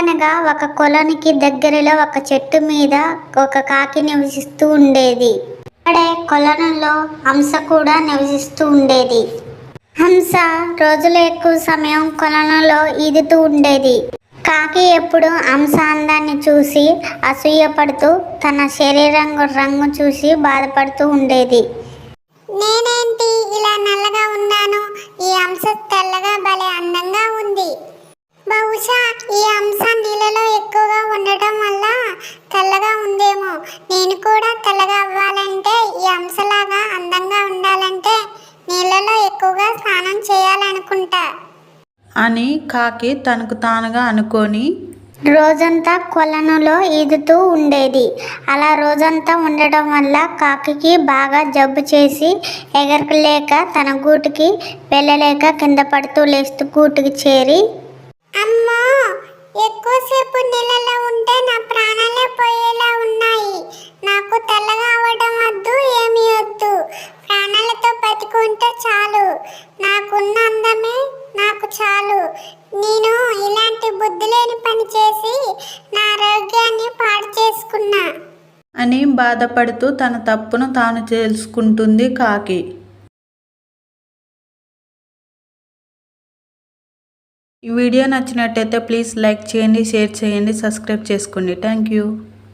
అనగనగా ఒక కొలనికి దగ్గరలో ఒక చెట్టు మీద ఒక కాకి నివసిస్తూ ఉండేది. అక్కడే కొలనులో హంస కూడా నివసిస్తూ ఉండేది. హంస రోజులో ఎక్కువ సమయం కొలనులో ఈదుతూ ఉండేది. కాకి ఎప్పుడు హంస అందాన్ని చూసి అసూయపడుతూ తన శరీరం రంగు చూసి బాధపడుతూ ఉండేది. బహుశా ఈ అంశ నీళ్ళలో ఎక్కువగా ఉండటం వల్ల తెల్లగా ఉందేమో. నేను కూడా తెల్లగా అవ్వాలంటే ఈ అంశలాగా అందంగా ఉండాలంటే నీళ్ళలో ఎక్కువగా స్నానం చేయాలనుకుంటా. అని కాకి తనకు తానుగా అనుకొని రోజంతా కొలనులో ఈదుతూ ఉండేది. అలా రోజంతా ఉండడం వల్ల కాకికి బాగా జబ్బు చేసి ఎగరలేక తన గూటికి వెళ్ళలేక కింద పడుతూ లేస్తూ గూటికి చేరి ఎక్కువసేపు నీళ్ళలో ఉంటే నా ప్రాణాలే పోయేలా ఉన్నాయి. నాకు తెల్లగా అవ్వడం వద్దు ఏమీ వద్దు. ప్రాణాలతో బతికుంటే చాలు. నాకున్న అందమే నాకు చాలు. నేను ఇలాంటి బుద్ధి లేని పని చేసి నా ఆరోగ్యాన్ని పాడు చేసుకున్నా. అని బాధపడుతూ తన తప్పును తాను తెలుసుకుంటుంది కాకి. ఈ వీడియో నచ్చినట్టయితే ప్లీజ్ లైక్ చేయండి షేర్ చేయండి సబ్స్క్రైబ్ చేసుకోండి. Thank you